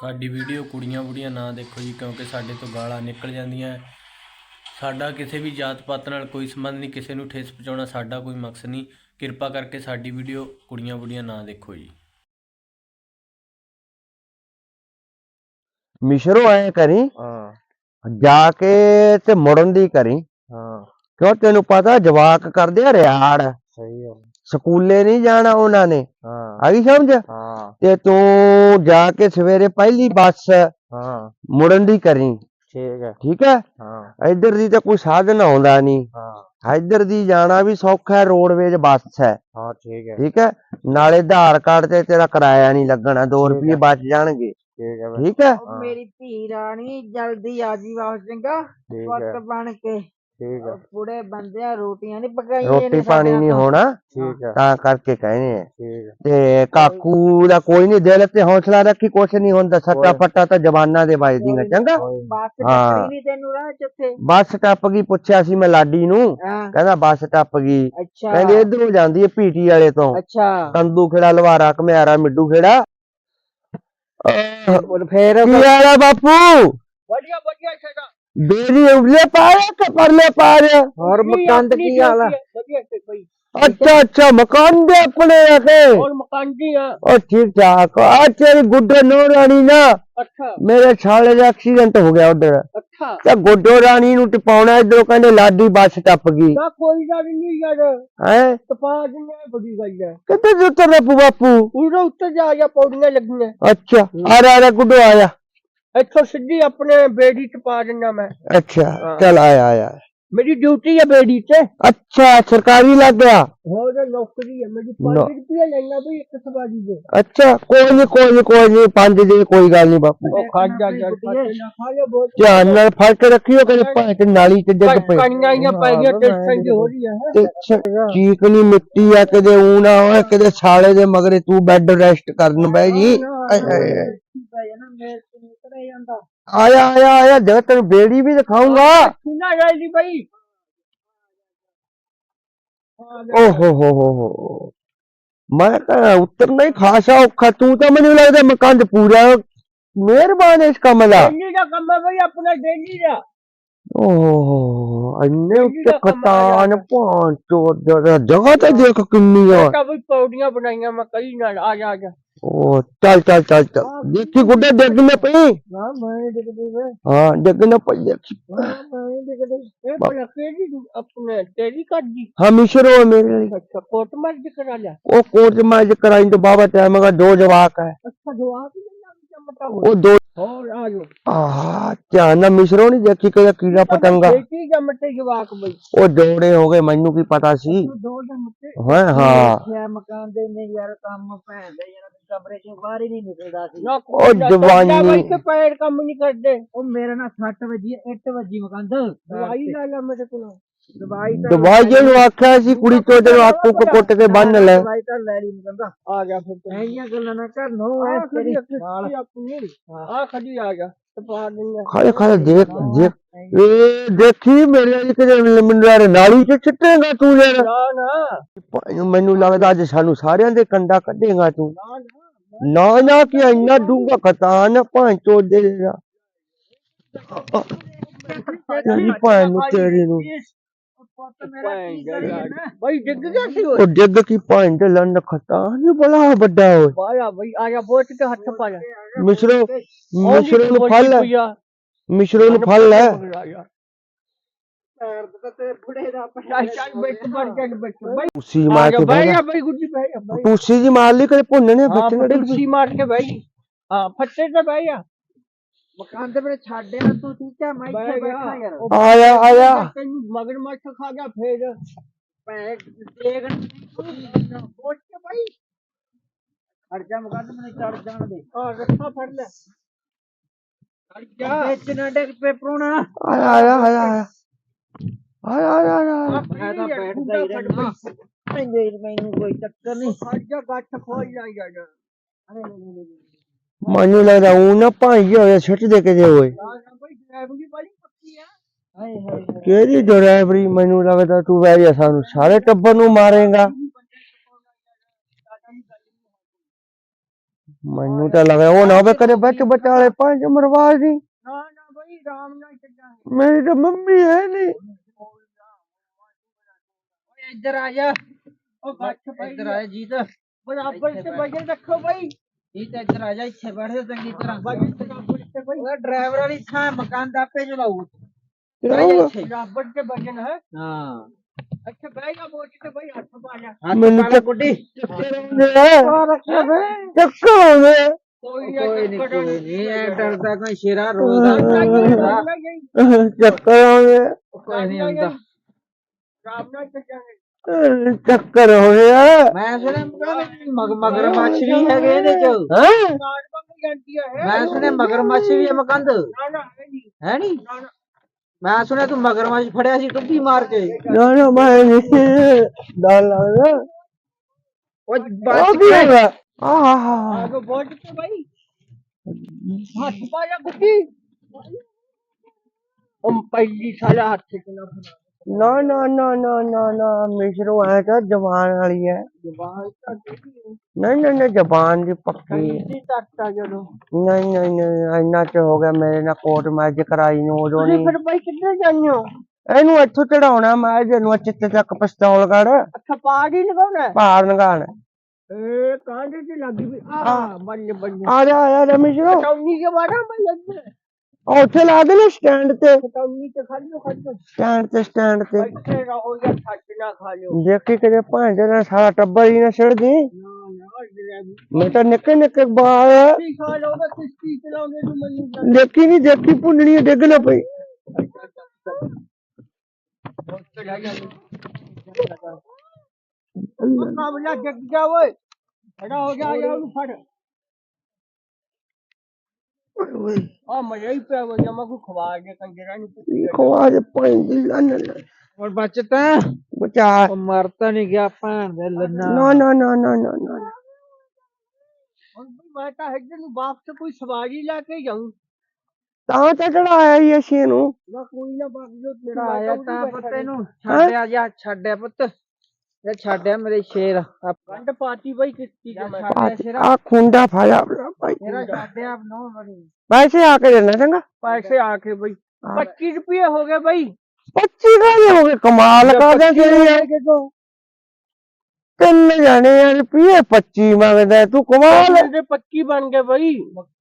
ਸਾਡੀ ਵੀਡੀਓ ਕੁੜੀਆਂ ਬੁੜੀਆਂ ਨਾ ਦੇਖੋ ਜੀ ਕਿਉਂਕਿ ਸਾਡੇ ਤੋਂ ਗਾਲਾਂ ਨਿਕਲ ਜਾਂਦੀਆਂ। ਸਾਡਾ ਕਿਸੇ ਵੀ ਜਾਤ ਪਾਤ ਨਾਲ ਕੋਈ ਸੰਬੰਧ ਨਹੀਂ ਕਿਸੇ ਨੂੰ ਠੇਸ ਪਹੁੰਚਾਉਣਾ ਸਾਡਾ ਕੋਈ ਮਕਸਦ ਨਹੀਂ। ਕਿਰਪਾ ਕਰਕੇ ਸਾਡੀ ਵੀਡੀਓ ਕੁੜੀਆਂ ਬੁੜੀਆਂ ਨਾ ਦੇਖੋ ਜੀ। ਮਿਸ਼ਰੋ ਐ ਕਰੀ ਹਾਂ। ਜਾ ਕੇ ਤੇ ਮੁੜਨ ਦੀ ਕਰੀ। ਹਾਂ। ਕਿਉਂ ਤੈਨੂੰ ਪਤਾ ਜਵਾਕ ਕਰਦੇ ਆ ਰਿਆੜ। ਸਹੀ ਹੈ ਸਕੂਲੇ ਨਹੀਂ ਜਾਣਾ ਉਹਨਾਂ ਨੇ। ਹਾਂ। ਆ ਗਈ ਸਮਝ? ਹਾਂ। ਤੇ ਤੂੰ ਜਾ ਕੇ ਸਵੇਰੇ ਪਹਿਲੀ ਬੱਸ ਹਾਂ। ਮੁੜਨ ਦੀ ਕਰੀ। ਠੀਕ ਹੈ। ਠੀਕ ਹੈ? ਹਾਂ। ਇੱਧਰ ਦੀ ਤਾਂ ਕੋਈ ਸਾਧਨ ਆਉਂਦਾ ਨਹੀਂ ਹਾਂ। ਇੱਧਰ ਦੀ ਜਾਣਾ ਵੀ ਸੌਖਾ ਹੈ ਰੋਡਵੇਜ ਬੱਸ ਹੈ। ਹਾਂ ਠੀਕ ਹੈ। ਠੀਕ ਹੈ? ਨਾਲੇ ਆਧਾਰ ਕਾਰਡ ਤੇ ਤੇਰਾ ਕਿਰਾਇਆ ਨਹੀਂ ਲੱਗਣਾ 2 ਠੀਕ ਰੁਪਏ ਹੈ। ਬਚ ਜਾਣਗੇ। ਠੀਕ ਹੈ ਹੈ? ਹਾਂ। ਮੇਰੀ ਧੀ ਰਾਣੀ ਜਲਦੀ ਆ ਜੀ ਵਾਪਸ ਚੰਗਾ? ਪੁੱਤ ਹੈ। ਬਣ ਕੇ। ਠੀਕ ਹੈ ਬੁੜੇ ਬੰਦਿਆਂ ਰੋਟੀਆਂ ਨਹੀਂ ਪਕਾਈਆਂ ਰੋਟੀ ਪਾਣੀ ਨਹੀਂ ਹੋਣਾ ਠੀਕ ਹੈ ਤਾਂ ਕਰਕੇ ਕਹਿੰਦੇ ਆ। ਤੇ ਕਾਕੂ ਦਾ ਕੋਈ ਨਹੀਂ ਦਿਲ ਤੇ ਹੌਸਲਾ ਰੱਖੀ ਕੁਛ ਨਹੀਂ ਹੁੰਦਾ ਸੱਟਾ ਫੱਟਾ ਤਾਂ ਜ਼ਬਾਨਾਂ ਦੇ ਵੱਜਦੀਆਂ ਚੰਗਾ? ਹਾਂ। ਬੱਸ ਟੱਪ ਗਈ ਪੁੱਛਿਆ ਸੀ ਮੈਂ ਲਾਡੀ ਨੂੰ ਕਹਿੰਦਾ ਬੱਸ ਟੱਪ ਗਈ। ਕਹਿੰਦੇ ਇਧਰੋਂ ਜਾਂਦੀ ਹੈ ਪੀਟੀ ਵਾਲੇ ਤੋਂ। ਅੱਛਾ। ਕੰਦੂ ਖੇੜਾ ਲਵਾਰਾ ਘਮਿਆਰਾ ਮਿੱਡੂ ਖੇੜਾ। ਫੇਰ ਕੀ ਹਾਲ ਆ ਬਾਪੂ? ਵਧੀਆ ਵਧੀਆ ਛੇੜਾ ਬੇਰੀ ਉਬਲੇ ਪਾਇਆ ਕਿ ਪਰਲੇ ਪਾਇਆ ਹੋਰ ਮਕੰਦ ਕੀ ਹਾਲ ਆ? ਵਧੀਆ ਤੇ ਕੋਈ। ਅੱਛਾ ਅੱਛਾ ਮਕਾਨ ਦੇ ਆਪਣੇ ਆ ਕੇ ਹੋਰ ਮਕਾਨ ਜੀ ਆ। ਉਹ ਠੀਕ ਠਾਕ ਆ ਤੇਰੀ ਗੁੱਡੋ ਨੋ ਰਾਣੀ ਨਾ। ਅੱਛਾ। ਮੇਰੇ ਛਾਲੇ ਦਾ ਐਕਸੀਡੈਂਟ ਹੋ ਗਿਆ ਉਧਰ। ਅੱਛਾ। ਤੇ ਗੁੱਡੋ ਰਾਣੀ ਨੂੰ ਟਪਾਉਣਾ ਇਧਰੋਂ ਕਹਿੰਦੇ ਲਾਡੀ ਬੱਸ ਟੱਪ ਗਈ। ਨਾ ਕੋਈ ਗੱਲ ਨਹੀਂ ਯਾਰ। ਹੈ? ਤਪਾ ਜਿੰਨੇ ਬੜੀ ਗੱਲ ਹੈ ਕਿੱਥੇ ਜੁੱਤਰ ਬਾਪੂ ਬਾਪੂ? ਪੂਰਾ ਉੱਤੇ ਜਾ ਜਾ ਪੌੜੀਆਂ ਲੱਗੀਆਂ। ਅੱਛਾ ਆ ਰਿਹਾ ਗੁੱਡੋ ਆਇਆ ਇੱਥੋਂ ਸਿੱਧੀ ਆਪਣੇ ਬੇੜੀ ਚ ਪਾ ਦਿੰਦਾ ਮੈਂ। ਅੱਛਾ। ਚਲ ਆਇਆ ਆਇਆ। ਮੇਰੀ ਡਿਊਟੀ ਹੈ ਬੇੜੀ ਤੇ। ਅੱਛਾ ਸਰਕਾਰੀ ਲੱਗ ਗਿਆ। ਹੋਰ ਨੌਕਰੀ ਹੈ ਮੇਰੀ ਨੌ- 5 ਰੁਪਏ ਲੈਣਾ ਵੀ ਇੱਕ ਸਵਾਰੀ ਦੇ। ਅੱਛਾ ਕੋਈ ਨਹੀਂ ਕੋਈ ਨਹੀਂ ਕੋਈ ਨਹੀਂ ਪੰਜ ਦੇ ਕੋਈ ਗੱਲ ਨਹੀਂ ਬਾਪੂ। ਉਹ ਖਾ ਜਾ ਜਾ ਧਿਆਨ ਨਾਲ ਫੜ ਕੇ ਰੱਖਿਓ ਕਿ ਭਾਂ ਤੇ ਨਾਲੀ ਚ ਡਿੱਗ ਪਏ। ਕਣੀਆਂ ਜਾਂ ਪੈ ਗਈਆਂ ਟੈਨਸ਼ਨ ਜੀ ਹੋ ਰਹੀ ਹੈ ਤੇ ਛ- ਚੀਕ ਨਹੀਂ ਮਿੱਟੀ ਆ ਕਿਤੇ ਊ ਨਾ ਹੋਏ ਕਿਤੇ ਸਾਲੇ ਦੇ ਮਗਰੇ ਤੂੰ ਬੈੱਡ ਰੈਸਟ ਕਰਨ ਬਹਿ ਜੀ। ਆਏ ਹਾਏ ਹਾਏ। ਆਇਆ ਆਇਆ ਆਇਆ ਜਦ ਤੈਨੂੰ ਬੇੜੀ ਵੀ ਦਿਖਾਉਂਗਾ ਸੁਣਾ ਜਾਈ ਭਾਈ ਓ ਹੋ ਹੋ ਹੋ ਹੋ ਮੈਂ ਤਾਂ ਉਤਰਨਾ ਹੀ ਖਾਸਾ ਔਖਾ ਤੂੰ ਤਾਂ ਮੈਨੂੰ ਲੱਗਦਾ ਮਕੰਦ ਪੂਰਾ ਮਿਹਰਬਾਨ ਇਸ ਕੰਮ ਦਾ ਡੇਲੀ ਦਾ ਕੰਮ ਹੈ ਭਾਈ ਆਪਣਾ ਡੇਲੀ ਦਾ ਓਹ ਇੰਨੇ ਉੱਤੇ ਦਾ ਕੰਮ ਆ ਖਤਾਨ ਭਾਂ ਚੋ ਜਗ੍ਹਾ ਤਾਂ ਦੇਖ ਕਿੰਨੀ ਆ ਤਾਂ ਵੀ ਪੌੜੀਆਂ ਬਣਾਈਆਂ ਮੈਂ ਕਈ ਨਾਲ ਆ ਜਾ ਆ ਜਾ ਓ ਚੱਲ ਚੱਲ ਚੱਲ ਚੱਲ ਦੇਖੀ ਗੁੱਡੇ ਡਿੱਗ ਨਾ ਪਈ ਨਾ ਮੈਂ ਦੇਖਦੇ ਵੇ ਹਾਂ ਡਿੱਗ ਨਾ ਪਈ ਦੇਖੀ ਮੈਂ ਦੇਖਦੇ ਇਹ ਬੜਾ ਕਿਹੜੀ ਆਪਣੇ ਤੇਰੀ ਕੱਢੀ ਹਾਂ ਮਿਸ਼ਰੋ ਹੈ ਮੇਰੇ ਲਈ ਅੱਛਾ ਕੋਟ ਮਰਜ ਕਰਾ ਲਿਆ ਉਹ ਕੋਟ ਮੈਂ ਅੱਜ ਕਰਾਈ ਤੋਂ ਬਾਬਾ ਟਾਈਮ ਹੈਗਾ ਦੋ ਜਵਾਕ ਹੈ ਅੱਛਾ ਜਵਾਬ ਹੀ ਨਹੀਂ ਉਹ ਦੋ ਹੋਰ ਆ ਜੋ ਆਹ ਧਿਆਨ ਨਾਲ ਮਿਸ਼ਰੋ ਨਹੀਂ ਦੇਖੀ ਕਿ ਕੀੜਾ ਪਤੰਗਾ। ਬੇਟੀ ਜਮਟੇ ਜਵਾਕ ਬਈ? ਉਹ ਜੋੜੇ ਹੋ ਗਏ ਮੈਨੂੰ ਕੀ ਪਤਾ ਸੀ? ਦੋ ਜਮਟੇ ਹਾਂ ਹਾਂ। ਮਕਾਨ ਦੇ ਨੇ ਯਾਰ ਕੰਮ ਭੈਣ ਦੇ ਯਾਰ ਕਮਰੇ ਚੋਂ ਬਾਹਰ ਹੀ ਨਹੀਂ ਨਿਕਲਦਾ ਸੀ। ਉਹ ਜਵਾਨੀ। ਪੈਰ ਕੰਮ ਨਹੀਂ ਕਰਦੇ। ਉਹ ਮੇਰੇ ਨਾਲ ਸੱਟ ਵੱਜੀ ਹੈ, ਇੱਟ ਵੱਜੀ ਮਕੰਦ ਦਵਾਈ ਲੈ ਲੈ ਮੇਰੇ ਕੋਲ। ਦਵਾਈ ਤਾਂ ਦਵਾਈ ਜਿਹਨੂੰ ਆਖਿਆ ਸੀ ਕੁੜੀ ਤੋਂ ਜਦੋਂ ਆਕੂ ਕੋ ਕੁੱਟ ਕੇ ਬੰਨ ਲੈ। ਦਵਾਈ ਤਾਂ ਲੈ ਲਈ ਮਕੰਦ ਆ ਗਿਆ ਫਿਰ ਤੂੰ। ਐਂਆਂ ਗੱਲਾਂ ਨਾ ਕਰ ਨੋ ਐ ਆ ਤੇਰੀ। ਖੜੀ ਆਪਣੀ ਆਪਣੀ ਆ ਖੜੀ ਆ ਗਿਆ ਤੇ ਪਾ ਦਿੰਦਾ। ਖਾਲੇ ਖਾਲੇ ਦੇਖ ਦੇਖ। ਇਹ ਦੇਖੀ ਮੇਰੇ ਵਾਲੀ ਕਿਤੇ ਮੈਨੂੰ ਯਾਰ ਨਾਲੀ ਚ ਛਿੱਟੇਗਾ ਤੂੰ ਯਾਰ। ਨਾ ਨਾ। ਭਾਈ ਮੈਨੂੰ ਲੱਗਦਾ ਅੱਜ ਸਾਨੂੰ ਸਾਰਿਆਂ ਦੇ ਕੰਡਾ ਕੱਢੇਗਾ ਤੂੰ। ਨਾ ਨਾ ਨਾ। ਨਾ ਕਿ ਇੰਨਾ ਡੂੰਗਾ ਖਤਾਨ ਭਾਂ ਚੋ ਦੇ ਦੇਗਾ ਤੇਰੀ ਭੈਣ ਨੂੰ ਤੇਰੀ ਨੂੰ। ਪੁੱਤ ਮੇਰਾ ਕੀ ਕਰੀ ਨਾ। ਬਈ ਡਿੱਗ ਗਿਆ ਸੀ ਉਹ ਉਹ ਡਿੱਗ ਕੀ ਭਾਂ ਦੇ ਲੰਨ ਖਤਾਨ ਬੜਾ ਵੱਡਾ ਓਏ। ਬਾਇਆ ਬਈ ਆ ਜਾ ਬੋਟ ਕੇ ਹੱਥ ਪਾ ਜਾ। ਮਿਸ਼ਰੋ ਮਿਸ਼ਰੋ ਨੂੰ ਬੋਟੀ ਫੜ ਲੈ। ਮਿਸ਼ਰੋ ਨੂੰ ਫੜ ਮਾਰ ਕੇ ਬਈ ਬਹਿ ਆ ਜਾ। ਬਈ ਗੁੱਡੀ ਬਈ ਆ ਬਈ ਟੂਸੀ ਜੀ। ਮਾਰ ਲਈ ਕਦੇ ਭੁੰਨਣੇ ਬੱਚੇ ਨੇ? ਮਾਰ ਕੇ ਬਈ ਹਾਂ ਫੱਟੇ ਤੇ ਬਈ ਆ ਮਕਾਨ ਦੇ ਮੇਰੇ ਛੱਡਿਆ ਤੂੰ ਠੀਕ ਹੈ? ਮੈਂ ਇੱਥੇ ਬਹਿ ਬੈਠਾ ਯਾਰ। ਉਹ ਆਇਆ। ਆਇਆ ਤੈਨੂੰ ਮਗਰ ਮੱਛ ਖਾ ਗਿਆ ਫੇਰ ਪੈਰ ਦੇਖ ਪਹੁੰਚ ਕੇ ਭਾਈ ਖਰਚਾ ਮਕਾਨ ਤੇ ਮੈਨੂੰ ਚੜ ਜਾਣ ਦੇ। ਆ ਰੱਖਾ ਫੜ ਲੈ। ਅੜ ਜਾ। ਵਿੱਚ ਨਾ ਡਿੱਗ ਪੇ ਪ੍ਰੋਣਾ। ਆਇਆ ਆਇਆ ਆਇਆ ਆਇਆ। ਆਇਆ ਆਇਆ ਆਇਆ। ਮੈਂ ਤਾਂ ਬੈਠਦਾ ਹੀ ਰਹਿਣਾ ਮੈਨੂੰ ਕੋਈ ਚੱਕਰ ਨਹੀਂ। ਫੜ ਜਾ ਗੱਠ ਖੋਲ ਜਾ ਜਾ ਮੈਨੂੰ ਲੱਗਦਾ ਉਹ ਨਾ ਭਾਈ ਹੋਇਆ ਛੱਟ ਦੇ ਕੇ ਜੇ ਹੋਏ ਨਾ ਨਾ ਬਈ ਡਰਾਈਵਰੀ ਬੜੀ ਪੱਕੀ ਆ ਹਾਏ ਹਾਏ ਹਾਏ। ਕਿਹੜੀ ਡਰਾਈਵਰੀ ਮੈਨੂੰ ਲੱਗਦਾ ਤੂੰ ਵੈਰੀ ਆ ਸਾਨੂੰ ਸਾਰੇ ਟੱਬਰ ਨੂੰ ਮਾਰੇਗਾ। ਮੈਨੂੰ ਤਾਂ ਲੱਗਦਾ ਉਹ ਨਾ ਹੋਵੇ ਕਦੇ ਵਿੱਚ ਵਿਚਾਲੇ ਪੰਜ ਮਰਵਾ ਦੀ। ਨਾ ਨਾ ਬਈ ਰਾਮ ਨਾਲ ਚੱਲਾਂਗੇ ਮੇਰੀ ਤਾਂ ਮੰਮੀ ਹੈ ਨਹੀਂ ਓਏ ਇੱਧਰ ਆ ਜਾ। ਉਹ ਬੱਚ ਭਾਈ ਇੱਧਰ ਆ ਜੀਤ। ਬਰਾਬਰ ਤੇ ਵਜਨ ਰੱਖੋ ਬਈ ਜੀਤ ਇੱਧਰ ਆ ਜਾ ਇੱਥੇ ਬੈਠ ਜਾ ਚੰਗੀ ਤਰ੍ਹਾਂ। ਉਹ ਡਰਾਈਵਰ ਵਾਲੀ ਥਾਂ ਮਕਾਨ ਦਾ ਆਪੇ ਚਲਾਊ। ਚਲਾਊਗਾ। ਬਰਾਬਰ ਤੇ ਵਜਨ ਹੈ? ਹਾਂ। ਅੱਛਾ ਬੈਗਾ ਬੋਝ ਤੇ ਬਈ ਹੱਥ ਪਾ ਜਾ। ਹੱਥ ਮੈਨੂੰ ਪਾਲਾ ਗੁੱਡੀ। ਚੱਕਰ ਆਉਂਦੇ ਆ। ਕੋਈ ਕੋਈ ਨਹੀਂ ਨਾ ਕੋਈ ਨਹੀਂ ਐ ਡਰਦਾ ਕੋਈ ਸ਼ੇਰਾ ਰੋਦਾ ਚੱਕਰ ਆਉਂਦੇ ਕੋਈ ਨਹੀਂ ਹੁੰਦਾ। ਰਾਮ ਨਾਲ ਅਹ ਚੱਕਰ ਹੋਇਆ। ਮੈਂ ਸੁਣਿਆ ਮਗਰ- ਮਗ ਮਗਰ ਮੱਛ ਵੀ ਹੈਗੇ ਇਹਦੇ ਚ। ਹੈ? ਹੈ ਮੈਂ ਸੁਣਿਆ ਮਗਰ ਮੱਛ ਵੀ ਹੈ ਮਕੰਦ। ਨਾ ਨਾ ਹੈ ਨਹੀਂ। ਹੈ ਮੈਂ ਸੁਣਿਆ ਤੂੰ ਮਗਰ ਮੱਛ ਫੜਿਆ ਸੀ ਟੁੱਟੀ ਮਾਰ ਕੇ। ਨਾ ਨਾ ਮੈਂ ਨਹੀਂ ਡਰ ਲੱਗਦਾ ਉਹ ਉਹ ਬਚ ਕੀ ਹੈਗਾ ਆਹ ਆਗੋ ਬੋਝ ਤੇ ਬਈ। ਹੱਥ ਪਾ ਜਾ ਗੁੱਡੀ। ਉਹ ਪਹਿਲੀ ਸਾਲਾ ਹੱਥ ਚ ਨਾ ਫੜਾ। ਨਾ ਨਾ ਨਾ ਨਾ ਨਾ ਨਾ ਮਿਸ਼ਰੋ ਐ ਤਾਂ ਜਵਾਨ ਵਾਲੀ ਹੈ ਤਾਂ ਨਹੀਂ ਨਹੀਂ ਨਹੀਂ ਜ਼ਬਾਨ ਦੀ ਪੱਕੀ ਹੈ ਜਦੋਂ। ਨਹੀਂ ਨਹੀਂ ਨਹੀਂ ਇੰਨਾ ਚ ਹੋ ਗਿਆ ਮੇਰੇ ਨਾਲ ਕੋਰਟ ਮੈਚ ਕਰਾਈ ਨੂੰ ਉਦੋਂ ਨਹੀਂ ਫਿਰ ਬਈ ਕਿੱਥੇ ਜਾਂਦੇ ਹੋ? ਇਹਨੂੰ ਇੱਥੋਂ ਚੜਾਉਣਾ ਮੈਂ ਜਿਹਨੂੰ ਚਿੱਤੇ ਤੱਕ ਪਿਸਤੌਲ ਕੱਢ ਅੱਛਾ ਪਾੜ ਹੀ ਲਗਾਉਣਾ ਹੈ? ਪਾਰ ਨਗਾਣ ਏ ਕਾਂਡੇ ਤੇ ਲੱਗੀ ਆ ਬੰਨ ਬੰਨ। ਆ ਜਾ ਆ ਜਾ ਮਿਸ਼ਰੋ। ਟੌਨੀ ਕੇ ਬਾੜਾ ਮੈਂ ਲੱਗੇ ਉਹ ਉੱਥੇ ਲਾ ਦੇ ਨਾ ਸਟੈਂਡ ਤੇ ਟੌਨੀ ਤੇ ਖੜ ਲੋ ਖੜ ਲੋ ਸਟੈਂਡ ਤੇ ਸਟੈਂਡ ਤੇ ਇੱਥੇ ਰਹੋ ਜਾਂ ਛੱਡ ਨਾ ਖਾ ਲਿਓ ਦੇਖੀ ਕਿਤੇ ਭਾਂਡੇ ਨਾਲ ਸਾਰਾ ਟੱਬਰ ਹੀ ਨਾ ਛੜ ਦੀ ਨਾ ਨਾ ਡਰਾਈਵਰ ਮੈਂ ਤਾਂ ਨਿੱਕੇ ਨਿੱਕੇ ਬਾਲ ਕੀ ਖਾ ਲਓਗਾ ਕਿਸ਼ਤੀ ਚਲਾਉਂਦੇ ਨੂੰ ਮੈਨੂੰ ਦੇਖੀ ਨਹੀਂ ਦੇਖੀ ਭੁੰਨਣੀ ਡਿੱਗ ਨਾ ਪਈ ਕਾਬਲਾ ਜੱਗ ਜਾ ਓਏ ਖੜਾ ਹੋ ਜਾ ਜਾ ਉਹਨੂੰ ਫੜ ਆ ਮਜ਼ਾ ਹੀ ਪਿਆ ਵਾ ਜਮਾ ਕੋ ਖਵਾ ਕੇ ਕੰਜਰਾਂ ਨੂੰ ਪੁੱਛੀ ਖਵਾਜ ਪੈਂਦੀ ਲੰਨ ਹੁਣ ਬਚਤਾ? ਬਚਾ। ਉਹ ਮਰਤਾ ਨਹੀਂ ਗਿਆ ਭੈਣ ਦੇ ਲੰਨਾ। ਨਾ ਨਾ ਨਾ ਨਾ ਨਾ ਨਾ। ਹੁਣ ਵੀ ਮੈਂ ਤਾਂ ਨੂੰ ਵਾਪਸ ਕੋਈ ਸਵਾਰੀ ਲੈ ਕੇ ਜਾਊਂ। ਤਾਂ ਤਾਂ ਚੜਾਇਆ ਹੀ ਅਸੀਂ ਇਹਨੂੰ। ਨਾ ਕੋਈ ਨਾ ਬਾਗ ਜੋ ਜਿਹੜਾ ਆਇਆ ਤਾਂ ਪੁੱਤ ਇਹਨੂੰ। ਛੱਡਿਆ ਜਾ ਛੱਡਿਆ ਪੁੱਤ। ਇਹ ਛੱਡਿਆ ਮੇਰੇ ਸ਼ੇਰ। ਆ ਗੰਢ ਪਾਤੀ ਬਈ ਕਿਸ਼ਤੀ ਤੇ ਮੈਂ ਆ ਖੁੰਡਾ ਫਾਇਆ ਭਾਈ। ਮੇਰਾ ਛੱਡਿਆ ਨੋ ਬੜੀ ਪੈਸੇ ਆ ਕੇ ਦੇਣਾ ਚੰਗਾ? ਪੈਸੇ ਆ ਕੇ ਬਈ। 25 ਰੁਪਏ ਹੋ ਗਏ ਬਈ। 25 ਗਾਣੇ ਹੋ ਗਏ? ਕਮਾਲ ਕਰਦੇ ਤੇਰੀ ਯਾਰ ਤਿੰਨ ਜਾਣੇ ਯਾਰ ਰੁਪਏ 25 ਮੰਗਦਾ ਤੂੰ ਕਮਾਲ ਦੇ 25 ਬਣ ਗਏ ਬਈ।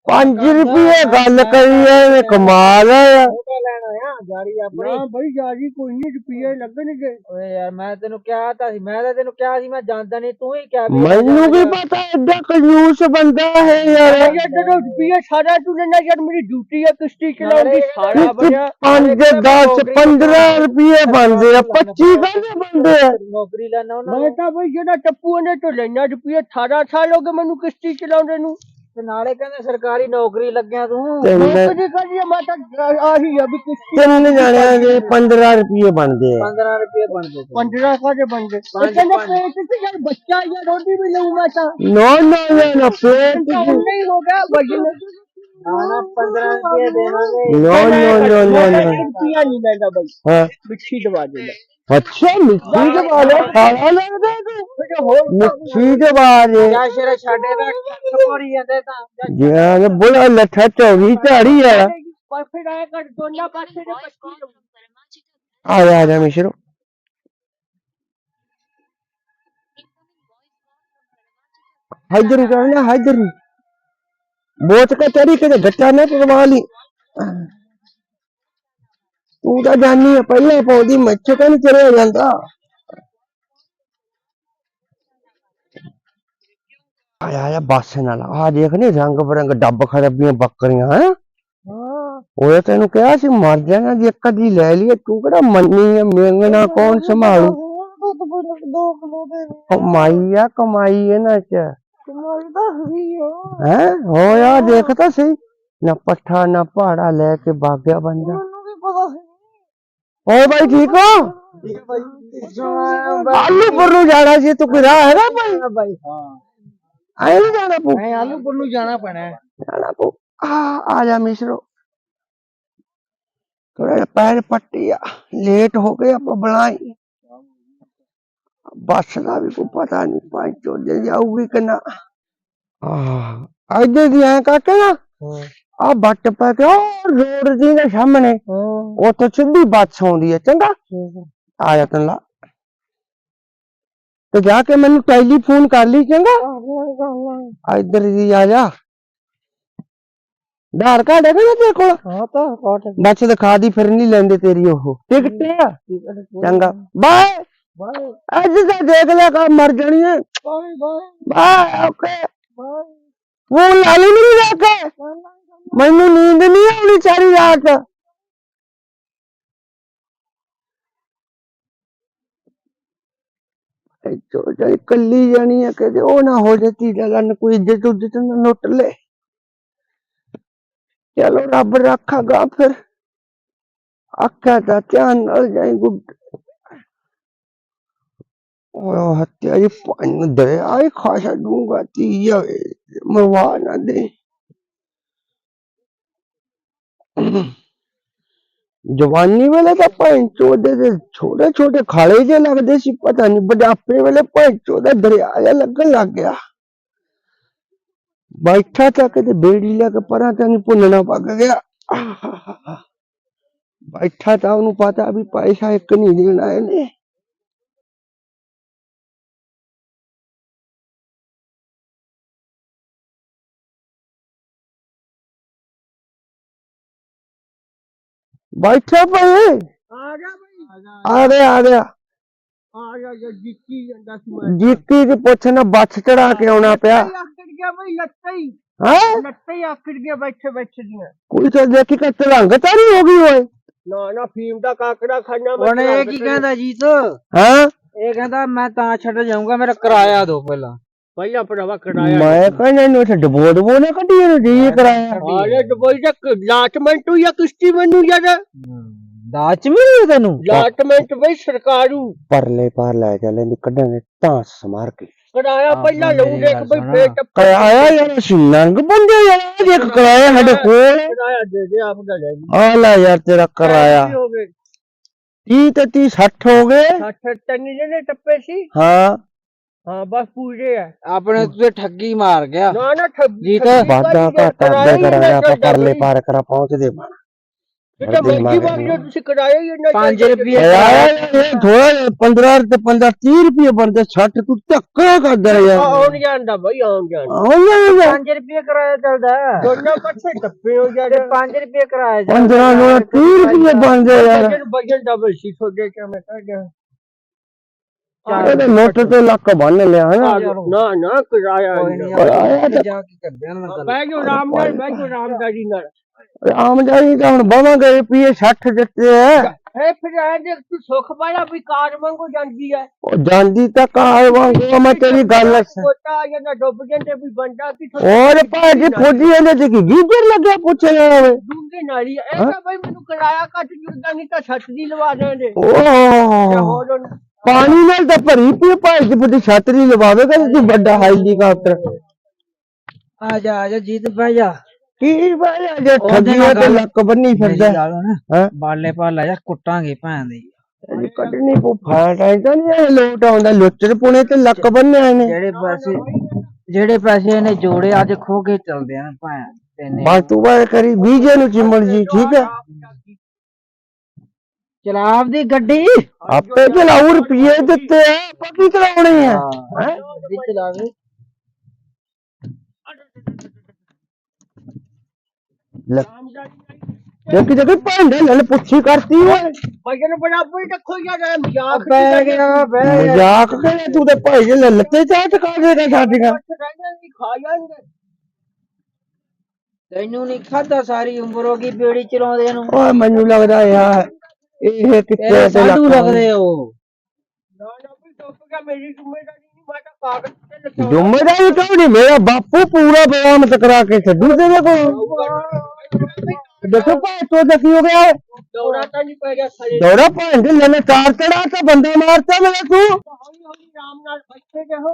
5 ਰੁਪਏ ਗੱਲ ਕਰੀ ਐ ਕਮਾਲ ਉਹਦਾ ਲੈਣਾ ਆ ਜਾਰੀ ਆਪਣੀ। ਨਾ ਬਈ ਜਾਰੀ ਕੋਈ ਨਹੀਂ ਰੁਪਏ ਲੱਗਣਗੇ ਓਏ ਯਾਰ ਮੈਂ ਤੈਨੂੰ ਕਿਹਾ ਤਾਂ ਸੀ ਮੈਂ ਤਾਂ ਤੈਨੂੰ ਕਿਹਾ ਸੀ ਮੈਂ ਜਾਣਦਾ ਨਹੀਂ ਤੂੰ ਹੀ ਕਿਹਾ ਵੀ ਮੈਨੂੰ ਵੀ ਪਤਾ ਐਡਾ ਕੰਜੂਸ ਬੰਦਾ ਹੈ ਯਾਰ। ਇਹ ਜਦੋਂ ਰੁਪਏ ਸਾਰਾ ਤੂੰ ਲੈਣਾ ਯਾਰ ਮੇਰੀ ਡਿਊਟੀ ਹੈ ਕਿਸ਼ਤੀ ਚਲਾਉਣ ਦੀ। ਸਾਰਾ ਬਣਿਆ 5 10 15 ਰੁਪਏ ਬਣਦੇ ਆ 25 ਕਾਹਦੇ ਬਣਦੇ ਆ। ਨੌਕਰੀ ਲੈਣਾ ਉਹਨਾਂ ਮੈਂ ਤਾਂ ਬਈ ਜਿਹੜਾ ਟੱਪੂ ਉਹਨੇ ਤੋਂ ਲੈਣਾ ਰੁਪਏ 18 ਸਾਲ ਹੋ ਗਏ ਮੈਨੂੰ ਕਿਸ਼ਤੀ ਚਲਾਉਂਦੇ ਨੂੰ। ਤੇ ਨਾਲੇ ਕਹਿੰਦੇ ਸਰਕਾਰੀ ਨੌਕਰੀ ਲੱਗਿਆ ਤੂੰ। ਤਿੰਨ ਨੌਕਰੀ ਕਰੀ ਮੈਂ ਤਾਂ ਆਹੀ ਆ ਵੀ ਕਿਸ਼ਤੀ ਤਿੰਨ ਜਣਿਆਂ ਦੇ 15 ਰੁਪਏ ਬਣਦੇ ਆ। 15 ਰੁਪਏ ਬਣਦੇ ਤੇ 15 ਕਾਹਦੇ ਗਏ ਪੰਜ- ਕਹਿੰਦੇ। ਪੇਟ ਤੇ ਯਾਰ ਬੱਚਾ ਜਾਂ ਰੋਟੀ ਵੀ ਲਊ ਮੈਂ ਤਾਂ। ਨੋ ਨੋ ਨੋ ਨੋ ਪੇਟ ਤਾਂ ਉਹਨੇ ਹੀ ਹੋ ਗਿਆ ਵਜਨ ਨਾ ਨਾ 15 ਰੁਪਏ ਦੇਵਾਂਗੇ। ਨੋ ਨੋ ਨੋ ਨੋ ਰੁਪਿਆ ਨਹੀਂ ਲੈਂਦਾ ਬਈ। ਹਾਂ। ਮਿੱਠੀ ਦਵਾ ਦੇ ਅੱਛਾ ਮਿੱਠੀ ਦੇ ਵਾਲੇ ਖਾਣਾ ਲੱਗਦਾ ਤੂੰ ਮਿੱਠੀ ਦੇ ਵਾਲੇ। ਜਾਂ ਸ਼ੇਰ ਛੱਡੇ ਦਾ ਖਪੋਰੀ ਜਾਂਦੇ ਤਾਂ ਜਾਂ ਬੁਲਾ ਲੱਠਾ ਚੌਵੀ ਝਾੜੀ ਆ। ਪਰ ਫਿਰ ਆਇਆ ਕਰ ਦੋਨਾਂ ਪਾਸੇ ਦੇ 25 ਲਊ ਆ ਜਾ ਆ ਜਾ ਮਿਸ਼ਰੋ। ਹਾਈਦਰ ਨੂੰ ਬੋਚ ਕੇ ਤੇਰੀ ਕਿਤੇ ਗੱਟਾ ਨਾ ਕਰਵਾ ਲਈ। ਤੂੰ ਤਾਂ ਜਾਨੀ ਆ ਪਹਿਲਾਂ ਪਾਉਂਦੀ ਮੱਛ ਤਾਂ ਨਹੀਂ ਚੜਿਆ ਜਾਂਦਾ। ਆਇਆ ਆਇਆ ਬੱਸ ਨਾਲ। ਆ ਦੇਖ ਨੀ ਰੰਗ ਬਰੰਗ ਡੱਬ ਖੜਬੀਆਂ ਬੱਕਰੀਆਂ ਹੈ? ਹਾਂ। ਉਹ ਤੈਨੂੰ ਕਿਹਾ ਸੀ ਮਰ ਜਾਣਾ ਜੇ ਇੱਕ ਅੱਧੀ ਲੈ ਲਈਏ ਤੂੰ ਕਿਹੜਾ ਮੰਨੀ ਆ ਮੇਂਗਣਾ ਕੌਣ ਸੰਭਾਲੂ? ਕਮਾਈ ਆ ਕਮਾਈ ਇਹਨਾਂ ਚ। ਹੋਈ ਹੈ? ਹੋਇਆ ਦੇਖ ਤਾਂ ਸਹੀ। ਨਾ ਪੱਠਾ ਨਾ ਪਹਾੜਾ ਲੈ ਕੇ ਬਾਗਿਆ ਬੰਦਾ। ਓ ਬਾਈ ਠੀਕ ਹੋ? ਆਲੂ ਪਰ ਨੂੰ ਜਾਣਾ ਸੀ ਤੂੰ ਕੋਈ ਰਾਹ ਹੈਗਾ ਭਾਈ ਬਾਈ? ਹਾਂ ਨਹੀਂ ਜਾਣਾ ਪਊ। ਐ ਆਲੂਪੁਰ ਨੂੰ ਜਾਣਾ ਪੈਣਾ ਹੈ। ਜਾਣਾ ਆ ਆ ਜਾ ਮਿਸ਼ਰੋ। ਥੋੜਾ ਪੈਰ ਪੱਟੀ ਆ। ਲੇਟ ਹੋ ਗਏ ਆਪਾਂ ਬੁਲਾਈ। ਬੱਸ ਦਾ ਵੀ ਕੋਈ ਪਤਾ ਨਹੀਂ ਭਾਈ ਚੋਲੇ ਜਾਊਗੀ ਕਿ ਨਾ। ਆ ਅੱਜ ਦੀ ਐ ਕਾਕੇ ਨਾ। ਆ ਬੱਟ ਪਾ ਕੇ ਉਹ ਰੋਡ ਦੀ ਨਾ ਸਾਹਮਣੇ ਉੱਥੋਂ ਸਿੱਧੀ ਬੱਸ ਆਉਂਦੀ ਹੈ ਚੰਗਾ? ਆ। ਜਾ ਤੈਨੂੰ ਲਾ। ਤੇ ਜਾ ਕੇ ਮੈਨੂੰ ਟੈਲੀਫੋਨ ਕਰ ਲਈ ਚੰਗਾ? ਆ ਇੱਧਰ ਦੀ ਆ ਜਾ। ਧਾਰ ਕਾਰਡ ਹੈ ਨਾ ਤੇਰੇ ਕੋਲ? ਹਾਂ ਤਾਂ ਕੋਟ ਬੱਸ ਦਿਖਾ ਦੀ ਫਿਰ ਨਹੀਂ ਲੈਂਦੇ ਤੇਰੀ ਉਹ। ਟਿਕਟ ਚੰਗਾ। ਬਾਏ। ਬਾਏ। ਅੱਜ ਤਾਂ ਦੇਖ ਲਿਆ ਕਾ ਮਰ ਜਾਣੀ ਹੈ bye bye. Bye okay. Bye. ਉਹ ਲਾਲੀ ਨਹੀਂ ਜਾ ਕੇ। ਮੈਨੂੰ ਨੀਂਦ ਨਹੀਂ ਆਉਣੀ ਸਾਰੀ ਰਾਤ। ਜੋ ਜਾਈ ਕੱਲੀ ਜਾਣੀ ਆ ਕਦੇ ਉਹ ਨਾ ਹੋ ਜਾਂਦੀ ਜਗਨ ਕੋਈ ਇੱਜ਼ਤ ਉੱਜ਼ਤ ਨਾ ਨੁੱਟ ਲੈ। ਚਲੋ ਰੱਬ ਰੱਖਾਗਾ ਫਿਰ। ਅੱਖਾਂ ਦਾ ਧਿਆਨ ਨਾਲ ਜਾਈ ਗੁੱਡ। ਉਹ ਹੱਤਿਆ ਇਹ ਪੰਨ ਦੇ ਆਈ ਖਾਸਾ ਦੂੰਗਾ ਤੀ ਜਾਵੇ ਮਰਵਾ ਨਾ ਦੇ। ਜਵਾਨੀ ਵੇਲੇ ਤਾਂ ਭੈਣ ਚੋਦੇ ਦੇ ਛੋਟੇ ਛੋਟੇ ਖਾਲੇ ਜੇ ਲੱਗਦੇ ਸੀ, ਪਤਾ ਨਹੀਂ ਬੁਢਾਪੇ ਵੇਲੇ ਭੈਣ ਦਾ ਦਰਿਆ ਜਿਹਾ ਲੱਗਣ ਲੱਗ ਗਿਆ। ਬੈਠਾ ਤਾਂ ਕਿਤੇ ਬੇੜੀ ਲੈ ਕੇ ਪਰਾਂ ਤਾਂ ਨਹੀਂ ਭੁੰਨਣਾ ਪੱਕ ਗਿਆ। ਬੈਠਾ ਤਾਂ ਉਹਨੂੰ ਪਤਾ ਵੀ ਪੈਸਾ ਇੱਕ ਨਹੀਂ ਦੇਣਾ ਇਹਨੇ। ਬੈਠਾ ਪਏ ਆ ਗਿਆ ਬਈ ਆ ਗਿਆ ਆ ਗਿਆ ਆ ਗਿਆ ਜੇ ਜਿੱਕੀ ਜਾਂਦਾ ਸੀ ਮੈਂ। ਜੀਤੀ ਦੀ ਪੁੱਛਣਾ ਬੱਸ ਚੜਾ ਕੇ ਆਉਣਾ ਪਿਆ। ਆਕੜ ਗਿਆ ਬਈ ਲੱਤਾਂ ਹੀ। ਹੈ? ਲੱਤਾਂ ਹੀ ਆਕੜ ਗਿਆ ਬੈਠੇ ਬੈਠੇ ਦੀਆਂ। ਕੋਈ ਤਾਂ ਦੇਖੀ ਕਿ ਤਰੰਗ ਤਾਂ ਨਹੀਂ ਹੋ ਗਈ ਓਏ ਨਾ ਨਾ ਫੀਮ ਦਾ ਕਾਕੜਾ ਖਾਣਾ ਹੁਣ ਇਹ ਕੀ ਕਹਿੰਦਾ ਜੀਤ? ਹਾਂ? ਇਹ ਕਹਿੰਦਾ ਮੈਂ ਤਾਂ ਛੱਡ ਜਾਊਂਗਾ ਮੇਰਾ ਕਿਰਾਇਆ ਦੋ ਪਹਿਲਾਂ। ਪਹਿਲਾਂ ਭਰਾਵਾ ਕਢਾਇਆ ਮੈਂ ਕਹਿੰਦਾ ਇਹਨੂੰ ਇੱਥੇ ਡਬੋ ਡਬੋ ਨਾ ਕੱਢੀ ਇਹਨੂੰ ਜੀ ਕਰਾਇਆ। ਆਲੇ ਦੁਬਈ ਦਾ ਲਾਟਮੈਂਟ ਜਾਂ ਕਿਸ਼ਤੀ ਮੈਨੂੰ ਯਾਰ ਦਾਚ ਮਿਲੀ ਤੈਨੂੰ? ਲਾਟਮੈਂਟ ਬਈ ਸਰਕਾਰੂ। ਪਰਲੇ ਪਾਰ ਲੈ ਚੱਲੇ ਦੀ ਕੱਢਾਂਗੇ ਤਾਂ ਸਮਾਰ ਕੇ। ਕਢਾਇਆ ਪਹਿਲਾਂ ਲਊ ਮੇਰੀ ਦੇਖ ਗੱਲ ਬਈ ਟੱਪ ਕਰਾਇਆ ਯਾਰ ਅਸੀਂ ਨੰਗ ਬੰਦੇ ਯਾਰ ਦੇਖ ਕਰਾਇਆ ਸਾਡੇ ਕੋਲ। ਕਢਾਇਆ ਦੇ ਦੇ ਆਪ ਦਾ ਲੈ। ਆ ਲੈ ਯਾਰ ਤੇਰਾ ਕਰਾਇਆ। ਹੋ ਗਏ 30 ਤੇ 30 60 ਹੋ ਗਏ। 60 ਟੰਨੀ ਜਿਹੜੇ ਟੱਪੇ ਸੀ। ਹਾਂ। ਹਾਂ ਬਸ ਪੂਰੇ ਆ। ਆਪਣੇ ਤੇ ਠੱਗੀ ਮਾਰ ਗਿਆ। ਨਾ ਨਾ ਠੱਗ ਜੀ ਤਾਂ ਵਾਦਾ ਘਾਟਾ ਦੇ ਕਰਾਂਗੇ ਆਪਾਂ ਪਰਲੇ ਪਾਰ ਕਰਾ ਪਹੁੰਚਦੇ ਬਣ ਜਿੱਦਾਂ ਮਰਜ਼ੀ ਵਗ ਜਾਓ ਤੁਸੀਂ ਕਢਾਇਆ ਹੀ ਇੰਨਾ 5 ਰੁਪਏ ਥੋੜਾ 15 ਤੇ 15 30 ਰੁਪਏ ਬਣਦੇ 60 ਤੂੰ ਧੱਕਾ ਕਰਦਾ ਯਾਰ ਆਉਣ ਜਾਂਦਾ ਬਈ ਆਉਣ ਜਾਂਦਾ ਆਉਂਦਾ 5 ਰੁਪਏ ਕਿਰਾਇਆ ਚੱਲਦਾ। ਦੋਨਾਂ ਪਾਸੇ ਟੱਪੇ ਹੋ ਜਾਂਦੇ 5 ਰੁਪਏ ਕਿਰਾਇਆ 15 ਨੂੰ 30 ਰੁਪਏ ਬਣਦੇ ਯਾਰ। ਬਜਨ ਡਬਲ ਸੀ ਤੁਹਾਡੇ ਕਿ ਮੈਂ ਕਹਿ ਗਿਆ। ਇਹਦੇ ਨੋਟ ਤੇ ਲੱਕ ਬੰਨ ਲਿਆ ਹਨਾ ਨਾ। ਨਾ ਕਰਾਇਆ ਤਾਂ- ਜਾ ਕੇ ਕਰਦੇ ਨਾ ਗੱਲ। ਬਹਿ ਜਾਓ ਆਰਾਮ ਨਾਲ ਬਹਿ ਜਾਓ ਆਰਾਮਦਾਰੀ ਨਾਲ। ਆਮ ਜਾਈ ਤਾਂ ਹੁਣ ਬਾਵਾਂਗੇ ਰੁਪਏ 60 ਦਿੱਤੇ ਐ ਹੈ ਫਿਰ ਐ ਜੇ ਤੂੰ ਸੁੱਖ ਪਾਇਆ ਵੀ ਕਾਰ ਵਾਂਗੂ ਜਾਂਦੀ ਹੈ ਉਹ ਜਾਂਦੀ ਤਾਂ ਕਾਰ ਵਾਂਗੂ ਮੈਂ ਤੇਰੀ ਗੱਲ ਆ ਜਾਂਦਾ ਡੁੱਬ ਜਾਂਦੇ ਵੀ ਬੰਦਾ ਕਿ ਹੋਰ ਭਾਜੀ ਫੌਜੀ ਇਹਨੇ ਤੇ ਕੀ ਗੀਜਰ ਲੱਗਿਆ ਪੁੱਛ ਲਿਆ ਓਏ ਡੂੰਗੇ ਨਾਲੀ ਐ। ਤਾਂ ਬਈ ਮੈਨੂੰ ਕਿਰਾਇਆ ਘੱਟ ਜੁੜਦਾ ਨਹੀਂ ਤਾਂ ਛੱਤ ਦੀ ਲਵਾ ਦੇਣਗੇ ਓਹ। ਹੋਰ ਪਾਣੀ ਨਾਲ ਤਾਂ ਭਰੀ ਪਈ ਭਾਜੀ ਬੁੱਢੀ ਛਤਰੀ ਲਵਾਵੇਗਾ ਤੇ ਤੂੰ ਵੱਡਾ ਹੈਲੀਕਾਪਟਰ ਆ ਜਾ ਆ ਜਾ ਜੀਤ ਬਹਿ ਜਾ। ਕੀ ਬਾਇਆ ਜੇ ਉਹਦੇ ਠੱਗੀਆਂ ਨਾਲ ਤੇ ਗੱਲ- ਲੱਕ ਬੰਨੀ ਫਿਰਦਾ। ਮੇਰੀ ਗੱਲ ਨਾ ਹਾਂ? ਬਾਲੇ ਪਾ ਲੈ ਜਾ ਕੁੱਟਾਂਗੇ ਭੈਣ ਦੇ। ਕੱਢਣੀ ਭੁੱਫਾ ਟਾਈਟਾ ਨਹੀਂ ਇਹ ਲੋਟ ਆਉਂਦਾ ਲੁੱਚਰ ਪੁਣੇ ਤੇ ਲੱਕ ਬੰਨਿਆ ਇਹਨੇ। ਜਿਹੜੇ ਪੈਸੇ ਜਿਹੜੇ ਪੈਸੇ ਇਹਨੇ ਜੋੜੇ ਅੱਜ ਖੋ ਕੇ ਚਲਦੇ ਆ ਭੈਣ ਤੈਨੇ ਬਸ ਤੂੰ ਬਾਤ ਕਰੀ ਬੀਜੇ ਨੂੰ ਚਿੰਬੜ ਜੀ ਠੀਕ ਹੈ ਚਲਾ ਆਪਦੀ ਗੱਡੀ। ਆਪੇ ਚਲਾਉ ਰੁਪਏ ਦਿੱਤੇ ਆ ਪੱਕੀ ਚਲਾਉਣੀ ਆ? ਹਾਂ ਗੱਡੀ ਚਲਾਵੇ। ਲੈ ਦੇਖੀ ਦੇਖੀ ਭਾਂਡੇ ਲੈ ਲੈ ਪੁੱਛੀ ਕਰਤੀ ਓਏ। ਭਜਨ ਬਰਾਬਰ ਰੱਖੋ ਯਾਰ ਮਜ਼ਾਕ ਬਹਿ ਗਿਆ ਬਹਿ ਗਿਆ। ਮਜ਼ਾਕ ਕਰੇ ਤੂੰ ਤੇ ਭਾਈ ਜੇ ਲੈ ਲੱਤੇ ਚਾਹ ਟਕਾ ਦੇਗਾ ਸਾਡੀਆਂ ਨਹੀਂ ਖਾ ਜਾਂਦੇ ਤੈਨੂੰ ਨਹੀਂ ਖਾਦਾ ਸਾਰੀ ਉਮਰ ਹੋ ਗਈ ਬੇੜੀ ਚਲਾਉਂਦੇ ਨੂੰ। ਓਏ ਮੈਨੂੰ ਲੱਗਦਾ ਯਾਰ ਇਹ ਕਿੱਥੇ ਤੇਰੇ ਤੇ ਸਾਧੂ ਲੱਕ ਲੱਗਦੇ ਹੋ। ਨਾ ਨਾ ਵੀ ਟੁੱਪ ਗਿਆ ਮੇਰੀ ਜ਼ਿੰਮੇਵਾਰੀ ਨਹੀਂ ਮੈਂ ਤਾਂ ਕਾਗਜ਼ ਤੇ ਲਿਖਾਉਣਾ ਜ਼ਿੰਮੇਦਾਰੀ ਕਿਉਂ ਨਹੀਂ ਮੇਰਾ ਬਾਪੂ ਪੂਰਾ ਬਰਾਮਦ ਕਰਾ ਕੇ ਛੱਡੂ ਤੇਰੇ ਕੋਲ। ਦੇਖੋ ਭਾਈ ਤੋ ਕੀ ਹੋ ਗਿਆ? ਹੈ? ਦੌੜਾ ਤਾਂ ਨਹੀਂ ਪੈ ਗਿਆ ਸਾਰੇ ਦੌੜਾ ਭਾਂ ਦੇ ਲੈਣੇ ਚਾਰ ਚੜਾ ਤਾਂ ਬੰਦਾ ਮਾਰਤਾ ਮੇਰਾ ਤੂੰ। ਹੌਲੀ ਹੌਲੀ ਆਰਾਮ ਨਾਲ ਬੈਠੇ ਰਹੋ।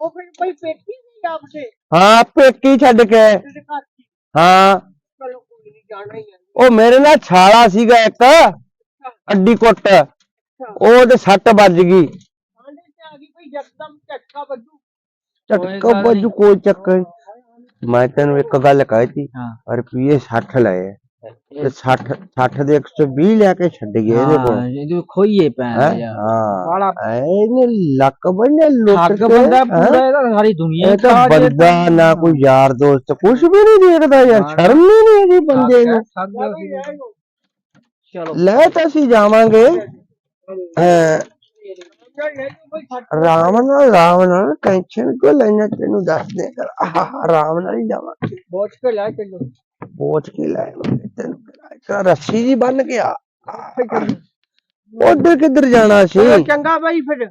ਉਹ ਫਿਰ ਕੋਈ ਪੇਟੀ ਨਹੀਂ ਆਪਸੇ ਹਾਂ ਪੇਟੀ ਛੱਡ ਕੇ। ਤੇਰੇ ਘਰ ਦੀ। ਹਾਂ। ਚਲੋ ਕੋਈ ਨਹੀਂ ਜਾਣਾ ਹੀ ਹੈ ਉਹ ਮੇਰੇ ਨਾਲ ਛਾਲਾ ਸੀਗਾ ਇੱਕ ਅੱਡੀ ਕੁੱਟ। ਉਹ ਤੇ ਸੱਟ ਵੱਜ ਗਈ। ਆਂਦੇ ਤੇ ਆ ਗਈ ਭਈ ਯਕਦਮ ਝਟਕਾ ਵੱਜੂ? ਝਟਕਾ ਵੱਜੂ ਕੋਈ ਚੱਕਰ ਨੀ। ਮੈਂ ਤੈਨੂੰ ਇੱਕ ਗੱਲ ਕਹਿਤੀ ਹਾਂ। ਰੁਪਏ 60 ਲਏ। ਆ। ਤੇ 60 60 ਦੇ 120 ਲੈ ਕੇ ਛੱਡ ਗਏ ਇਹਦੇ ਕੋਲ। ਹਾਂ ਇਹ ਖੋਈਏ ਪੈਣ ਹੈਂ? ਯਾਰ। ਹਾਂ। ਐਨੇ ਲੱਕ ਬੰਨੇ ਲੁੱਟ ਕੇ, ਬੰਦਾ? ਪੂਰਾ ਇਹਦਾ ਸਾਰੀ ਦੁਨੀਆ ਇਹ ਤਾਂ ਬੰਦਾ ਨਾ ਕੋਈ ਯਾਰ ਦੋਸਤ ਕੁਝ ਵੀ ਨਹੀਂ ਦੇਖਦਾ ਯਾਰ। ਸ਼ਰਮ ਹੀ ਨਹੀਂ ਇਹਦੀ ਬੰਦੇ ਨੂੰ। ਚਲੋ। ਲੈ ਤਾਂ ਅਸੀਂ ਜਾਵਾਂਗੇ। ਰਾਮ ਨਾਲ ਰਾਮ ਨਾਲ ਟੈਨਸ਼ਨ ਕਿਉਂ ਲੈਣਾ ਤੈਨੂੰ ਦੱਸ ਦੇ ਕਰ। ਆਹ ਰਾਮ ਨਾਲ ਹੀ ਜਾਵਾਂਗੇ ਬੋਝ ਕੇ ਲੈ ਚੱਲੋ। ਪਹੁੰਚ ਕੇ ਲਾਵਾਂਗੇ ਤੈਨੂੰ। ਕਿਹੜਾ ਰੱਸੀ ਜੀ ਬੰਨ ਕੇ ਆ। ਉਧਰ ਕਿੱਧਰ ਜਾਣਾ ਸੀ? ਚੰਗਾ ਬਾਈ ਫਿਰ।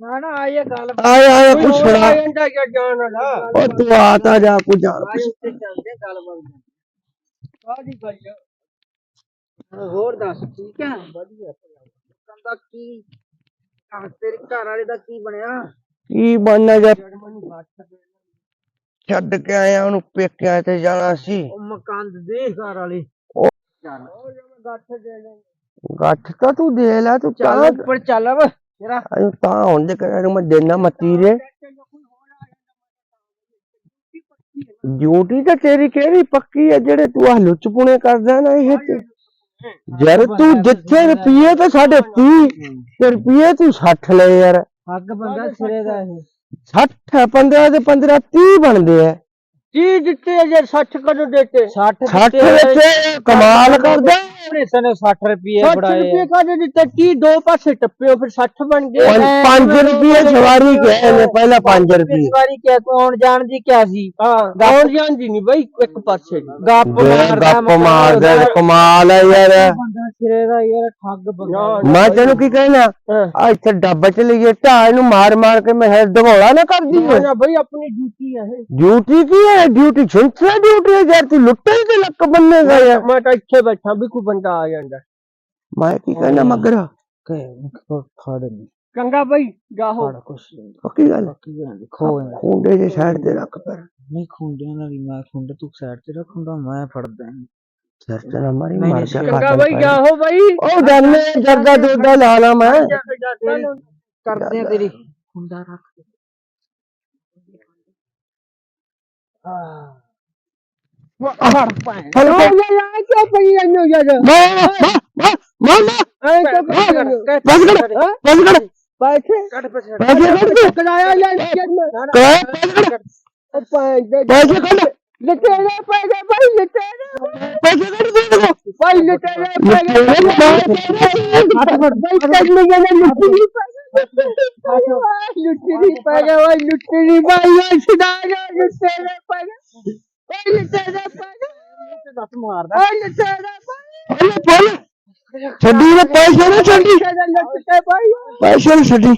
ਨਾ ਨਾ ਆਏ ਗੱਲ। ਆਇਆ ਆਇਆ ਕੁਛ ਹੋਰ ਸੁਣਾ ਕਿ ਉਹ ਤੂੰ ਆ ਤਾਂ ਜਾ ਕੁਝ ਜਾਣ ਚੱਲਦੇ ਗੱਲ ਬਣ ਕਾਹਦੀ ਗੱਲ ਹੋਰ ਦੱਸ ਠੀਕ ਹੈ? ਵਧੀਆ। ਕੰਦਾ ਕੀ ਆਹ ਤੇਰੇ ਘਰ ਵਾਲੇ ਦਾ ਕੀ ਬਣਿਆ? ਕੀ ਬਣਨਾ ਜਾ? ਛੱਡ ਕੇ ਆਇਆ ਉਹਨੂੰ ਪੇਕਿਆਂ ਤੇ ਜਾਣਾ ਸੀ। ਉਹ ਮਕਾਨ ਦੇ ਘਰ ਵਾਲੇ। ਉਹ- ਚੱਲ। ਗੱਠ ਤਾਂ ਤੂੰ ਦੇ ਲੈ ਤੂੰ ਚੱਲ ਉੱਪਰ ਚੱਲ ਵਾ ਤੇਰਾ ਤਾਂ ਹੁੰਦੇ ਕਰ ਮੈਂ ਦੇਣਾ ਮਤੀਰੇ ਡਿਊਟੀ ਤਾਂ ਤੇਰੀ ਕਿਹੜੀ ਪੱਕੀ ਹੈ ਜਿਹੜੇ ਤੂੰ ਆ ਲੁੱਚਪੁਣੇ ਕਰਦਾ ਨਾ ਇਹ ਤੇ। ਯਾਰ ਤੂੰ ਜਿੱਥੇ ਰੁਪਈਏ ਤੇ ਸਾਡੇ 30 ਤੇ ਰੁਪਈਏ ਤੂੰ 60 ਲਏ ਯਾਰ। ਹੱਗ ਬੰਦਾ ਸਿਰੇ ਦਾ ਇਹ। 60 15 ਤੇ 15 30 ਬਣਦੇ ਆ। ਕੀ ਦਿੱਤੇ ਜੇ 60 ਕਦੋਂ ਦਿੱਤੇ? 60 60 ਵਿੱਚ ਕਮਾਲ ਕਰਦਾ। 60 ਰੁਪਏ 60 ਫੜਾਏ ਰੁਪਏ ਕਦੋਂ ਦਿੱਤੇ? ਕੀ ਦੋ ਪਾਸੇ ਟੱਪੇ ਫਿਰ 60 ਬਣ ਗਏ। 5 ਰੁਪਏ ਸਵਾਰੀ ਕਹੇ ਨੇ ਪਹਿਲਾਂ 5 ਰੁਪਏ ਇਸ ਵਾਰੀ ਕਿਆ ਕੌਣ ਜਾਣਦੀ ਕਿਆ ਸੀ। ਹਾਂ। ਕੌਣ ਜਾਂਦੀ ਨਹੀਂ ਬਈ ਇੱਕ ਪਾਸੇ ਦੀ। ਗੱਪ ਮਾਰਦਾ ਗੱਪ ਮਾਰਦਾ ਕਮਾਲ ਹੈ ਯਾਰ। ਬੰਦਾ ਸਿਰੇ ਦਾ ਯਾਰ ਠੱਗ ਬੰਦਾ। ਮੈਂ ਤੈਨੂੰ ਕੀ ਕਹਿਣਾ? ਹਾਂ। ਆ ਇੱਥੇ ਡੱਬਾ ਚ ਲਈਏ ਢਾਹ ਇਹਨੂੰ ਮਾਰ ਮਾਰ ਕੇ ਮੈਂ ਦਗੋਲਾ ਨਾ ਕਰਦੀ ਨਾ ਬਈ ਆਪਣੀ ਡਿਊਟੀ ਹੈ ਇਹ। ਡਿਊਟੀ ਕੀ ਹੈ? ਡਿਊਟੀ ਡਿਊਟੀ ਹੈ ਯਾਰ ਤੂੰ ਲੁੱਟੇ ਤੇ ਲੱਕ ਬੰਨੇਗਾ ਯਾਰ। ਮੈਂ ਤਾਂ ਇੱਥੇ ਬੈਠਾ ਵੀ ਕੋਈ ਬੰਦਾ ਆ ਜਾਂਦਾ। ਮੈਂ ਕੀ ਕਹਿਣਾ ਮਗਰਾ? ਫੜ ਨਹੀਂ ਚੰਗਾ ਬਈ ਜਾਓ ਫੜ ਕੁਛ ਨਹੀਂ। ਪੱਕੀ ਗੱਲ? ਕੀ ਗੱਲ ਖੋ ਇਹਨਾਂ। ਖੁੰਡੇ ਜੇ ਸਾਈਡ ਤੇ ਰੱਖ ਪਰ ਨਹੀਂ ਖੁੰਡਿਆਂ ਨਾਲ ਹੀ ਮੈਂ ਖੁੰਡ ਤੂੰ ਸਾਈਡ ਤੇ ਰੱਖੂੰਗਾ ਮੈਂ ਫੜਦਾ ਸਿਰ ਤੇ ਨਾ ਮਾਰੀ ਨਹੀਂ, ਮਾਰ ਨਹੀਂ, ਜਾ ਚੰਗਾ ਬਈ ਜਾਓ ਬਈ। ਉਹ ਜਾਨੇ ਜਰਦਾ ਦੁੱਧਾ ਲਾ ਲਾ ਮੈਂ। ਕਰਦੇ ਆ ਤੇਰੀ। ਖੁੰਡਾ ਰੱਖ। ਦੇ ਕਰਾਇਆ ਯਾਰ ਜਦ ਮੈਂ ਕਿਰਾਇਆ ਪੈਸੇ ਕੱਢ ਲਟੇਰੇ ਪੈਸੇ ਭਾਈ ਲਟੇਰੇ ਪੈਸੇ ਕੱਢ ਦੇ ਦੇਖੋ ਭਾਈ ਲਟੇਰੇ ਪੈਸੇ ਹੱਥ ਫੜ ਭਾਈ ਕੱਢ ਲੈ ਜਾਣਾ ਲੁੱਟੀ ਲੁੱਟੀ ਨਹੀਂ ਪੈਸੇ ਭਾਈ ਲੁੱਟੀ ਨਹੀਂ ਭਾਈ ਉਹ ਛਡਾ ਜਾ ਲੁੱਟੇਰੇ ਪੈਸੇ ਭਾਈ ਲਟੇਰੇ ਪੈਸੇ ਦੱਸ ਮਾਰਦਾ ਭਾਈ ਲਟੇਰੇ ਪੈਸੇ ਬੋਲ ਬੋਲ ਛੱਡੀ ਨੇ ਪੈਸੇ ਨਾ ਛੱਡੀ ਭਾਈ ਪੈਸੇ ਨਾ ਛੱਡੀ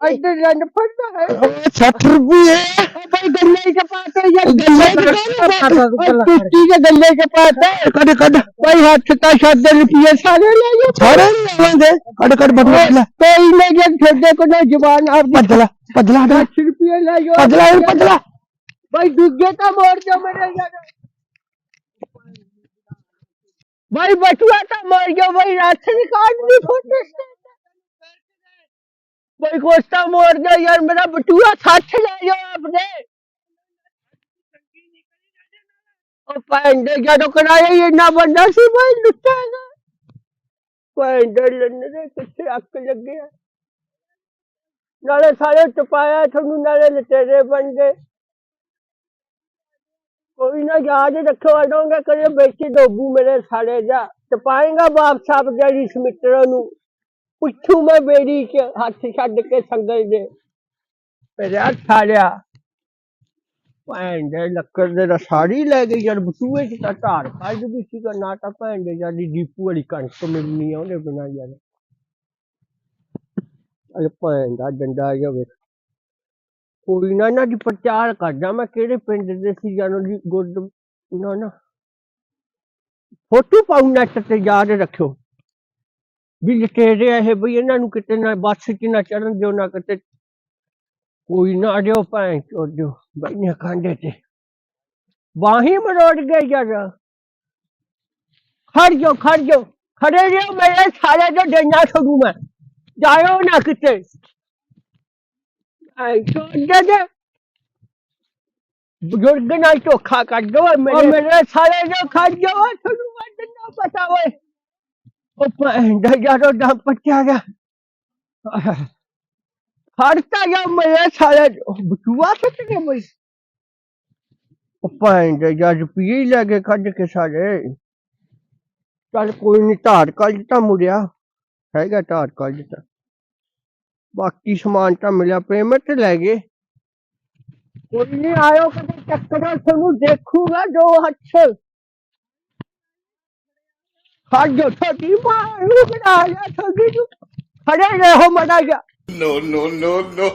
ਇੱਧਰ ਰੰਗ ਫੜਦਾ ਹੈ 60 ਰੁਪਏ ਭਾਈ ਗੱਲੇ ਕੇ ਪਾਤੇ ਯਾਰ ਗੱਲੇ ਕਾਹਦੇ ਕੁੱਤੀ ਦੇ ਗੱਲੇ ਕੇ ਪਾਤੇ ਕੱਢ ਕੱਢ ਭਾਈ ਹੱਥ ਤਾਂ ਛੱਡ ਰੁਪਏ ਸਾਰੇ ਲੈ ਜਾ ਸਾਰੇ ਆਵਾਂਗੇ ਕੱਢ ਕੱਢ ਬਦਲਾ ਲੈ ਕੋਈ ਨਾ ਜੇ ਛੱਡੇ ਕੋ ਨਾ ਜ਼ਬਾਨ ਆਪ ਬਦਲਾ ਬਦਲਾ ਹਟ 10 ਰੁਪਏ ਲੈ ਜਾਓ ਬਦਲਾ ਇਹ ਬਦਲਾ ਭਾਈ ਦੂਜੇ ਤਾਂ ਮੋੜ ਜਾ ਮੇਰੇ ਯਾਰ ਭਾਈ ਬਟੂਆ ਤਾਂ ਮਰ ਗਿਆ ਭਾਈ ਰਾਸ਼ਨ ਕਾਰਡ ਦੀ ਫੋਟੋ ਭਾਈ ਕੋਸਤਾ ਮੋੜ ਜਾ ਯਾਰ, ਮੇਰਾ ਬਟੂਆ 60 ਲੈ ਜਾਓ ਆਪਨੇ ਉਹ ਪੈਂਦੇ ਜਦੋਂ ਕਰਾਇਆ ਹੀ ਇੰਨਾ ਬੰਦਾ ਸੀ ਭਾਈ ਲੁੱਟਾਗਾ ਪੈਂਦੇ ਲੰਨੇ ਦੇ ਕਿੱਥੇ ਅੱਕ ਲੱਗਿਆ ਨਾਲੇ ਸਾਰੇ ਟਪਾਇਆ ਤੁਹਾਨੂੰ, ਨਾਲੇ ਲਟੇਰੇ ਬਣ ਗਏ। ਕੋਈ ਨਾ ਯਾਦ ਰੱਖੋ ਅਡੋਂਗੇ ਕਦੇ ਬੈਠੇ ਡੋਬੂ ਮੇਰੇ ਸਾਲੇ ਜਾ ਟਪਾਏਗਾ ਬਾਪ ਸਾਹਿਬ ਜਿਹੜੀ ਸਮਿੱਤਰ ਨੂੰ। ਪੁੱਛੂ ਮੈਂ ਬੇੜੀ ਚ, ਹੱਥ ਛੱਡ ਕੇ ਸੰਗਲ ਦੇ। ਮੇਰੇ ਹੱਥ ਭੈਣ ਦੇ ਲੱਕੜ ਦੇ ਤਾਂ ਸਾੜੀ ਲੈ ਗਈ ਯਾਰ ਬਟੂਏ ਚ ਤਾਂ ਧਾਰ ਕੱਢ ਵੀ ਸੀਗਾ ਨਾ ਤਾਂ ਭੈਣ ਦੇ ਜਾਂਦੀ ਡੀਪੂ ਵਾਲੀ ਕਣਕ ਮਿਲਣੀ ਆ ਉਹਦੇ ਬਿਨਾਂ ਯਾਰ। ਅਰੇ ਭੈਣ ਦਾ ਡੰਡਾ ਜਾਵੇ ਕੋਈ ਨਾ ਨਾ ਦੀ ਪ੍ਰਚਾਰ ਕਰਦਾ ਮੈਂ ਕਿਹੜੇ ਪਿੰਡ ਦੇ ਸੀ ਜਾਨੋ ਦੀ ਗੁੱਡ ਨਾ ਨਾ ਫੋਟੋ ਪਾਉ ਨੈਟ ਤੇ ਯਾਦ ਰੱਖਿਓ ਵੀ ਲਟੇਰੇ ਇਹ ਬਈ ਇਹਨਾਂ ਨੂੰ ਕਿਤੇ ਨਾ ਬੱਸ 'ਚ ਨਾ ਚੜਨ ਦਿਓ ਨਾ ਕਿਤੇ ਕੋਈ ਨਾ ਅੜਿਓ ਭੈਣ ਚੋਦਿਓ ਬਈਨੇ ਖਾਂਦੇ ਤੇ ਬਾਹੀ ਮਰੋੜ ਗਏ ਯਾਰ ਖੜ ਜਾਓ ਖੜ ਜਾਓ ਖੜੇ ਰਹੋ ਮੇਰੇ ਸਾਰੇ ਜੋ ਡੰਡਾ ਛੋੜੂ ਮੈਂ ਜਾਇਓ ਨਾ ਕਿਤੇ ਐ ਚੋਦਿਆ ਜੇ ਬਜ਼ੁਰਗ ਨਾਲ ਧੋਖਾ ਕਰ ਦੋ ਮੇਰੇ ਮੇਰੇ ਸਾਰੇ ਜੋ ਖਾ ਜਾਓ ਤੁਹਾਨੂੰ ਵੱਡ ਨਾ ਪਤਾ ਓਏ ਉਹ ਭੈਣ ਦਾ ਯਾਰੋ ਦਾ ਪੱਟਿਆ ਗਿਆ ਹੜਤਾ ਜਾ ਮੇਰੇ ਸਾਰੇ ਬਚੂਆ ਸੱਟ ਗਿਆ ਬਈ ਉਹ ਭੈਣ ਦਾ ਯਾਰ ਪੀ ਲੈ ਕੇ ਕੱਢ ਕੇ ਸਾਰੇ ਚੱਲ ਕੋਈ ਨਹੀਂ ਧਾਰ ਕੱਢ ਦਿੱਤਾ ਮੁੜਿਆ ਹੈਗਾ ਧਾਰ ਕੱਢ ਦਿੱਤਾ ਬਾਕੀ ਸਮਾਨ ਤਾਂ ਮਿਲਿਆ ਪੇਮੈਂਟ ਲੈ ਗਏ। ਕੋਈ ਨਹੀਂ ਆਇਓ ਕਦੇ ਚੱਕਰ ਤੁਹਾਨੂੰ ਦੇਖੂਗਾ ਜੋ ਹੱਥ ਖਾਜੋ ਛੋਟੀ ਮਾਂ ਨੂੰ ਬਣਾ ਲਿਆ ਛੋਟੀ ਖੜੇ ਰਹੋ ਮੜਾ ਜਾ No, no, no, no.